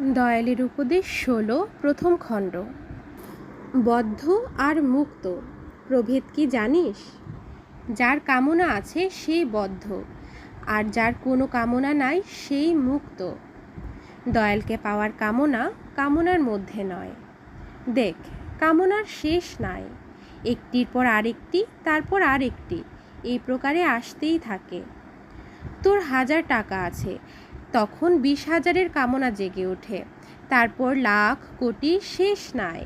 দয়ালের উপদেশ ষোলো, প্রথম খণ্ড। বদ্ধ আর মুক্ত, প্রভেদ কি জানিস? যার কামনা আছে সে বদ্ধ, আর যার কোনো কামনা নাই সেই মুক্ত। দয়ালকে পাওয়ার কামনা কামনার মধ্যে নয়। দেখ, কামনার শেষ নাই। একটির পর আরেকটি, তারপর আরেকটি, এই প্রকারে আসতেই থাকে। তোর হাজার টাকা আছে তখন বিশ হাজারের কামনা জেগে ওঠে। তারপর লাখ কোটি শেষ নাই।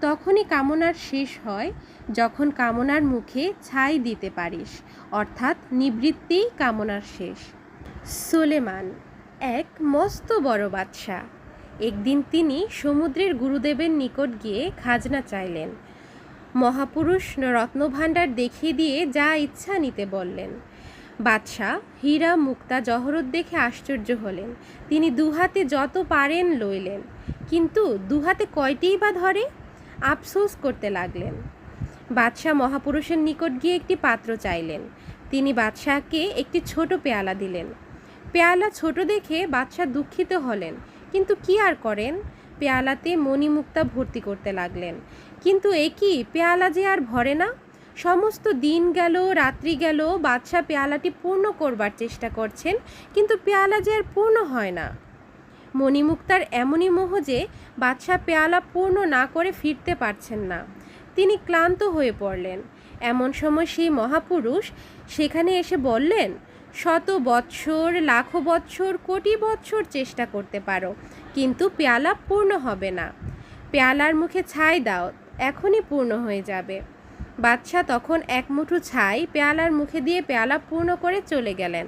তখনই কামনার শেষ হয়, যখন কামনার মুখে ছাই দিতে পারিস, অর্থাৎ নিবৃত্তিই কামনার শেষ। সোলেমান, এক মস্ত বড় বাদশাহ। একদিন তিনি সমুদ্রের গুরুদেবের নিকট গিয়ে খাজনা চাইলেন। মহাপুরুষ রত্নভাণ্ডার দেখিয়ে দিয়ে যা ইচ্ছা নিতে বললেন। বাদশাহ হীরা মুক্তা জহরত দেখে আশ্চর্য হলেন। তিনি দুহাতে যত পারেন লইলেন, কিন্তু দুহাতে কয়টিই বা ধরে? আফসোস করতে লাগলেন। বাদশাহ মহাপুরুষের নিকট গিয়ে একটি পাত্র চাইলেন। তিনি বাদশাহকে একটি ছোট পেয়ালা দিলেন। পেয়ালা ছোট দেখে বাদশাহ দুঃখিত হলেন, কিন্তু কি আর করেন? পেয়ালাতে মণিমুক্তা ভর্তি করতে লাগলেন। কিন্তু এ কি? পেয়ালা যে আর ভরে না? সমস্ত দিন গেল, রাত্রি গেল, বাদশাহ পেয়ালাটি পূর্ণ করবার চেষ্টা করছেন, কিন্তু পেয়ালা যে আর পূর্ণ হয় না। মণিমুক্তার এমনই মোহ যে বাদশাহ পেয়ালা পূর্ণ না করে ফিরতে পারছেন না। তিনি ক্লান্ত হয়ে পড়লেন। এমন সময় সেই মহাপুরুষ সেখানে এসে বললেন, শত বৎসর, লাখো বৎসর, কোটি বৎসর চেষ্টা করতে পারো, কিন্তু পেয়ালা পূর্ণ হবে না। পেয়ালার মুখে ছাই দাও, এখনই পূর্ণ হয়ে যাবে। বাদশাহ তখন এক মুঠো ছাই পেয়ালার মুখে দিয়ে পেয়ালা পূর্ণ করে চলে গেলেন।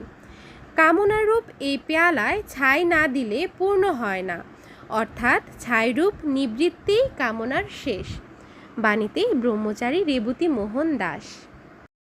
কামনারূপ এই পেয়ালায় ছাই না দিলে পূর্ণ হয় না। অর্থাৎ ছাইরূপ নিবৃত্তি কামনার শেষ। বাণীতে ব্রহ্মচারী রেবতী মোহন দাস।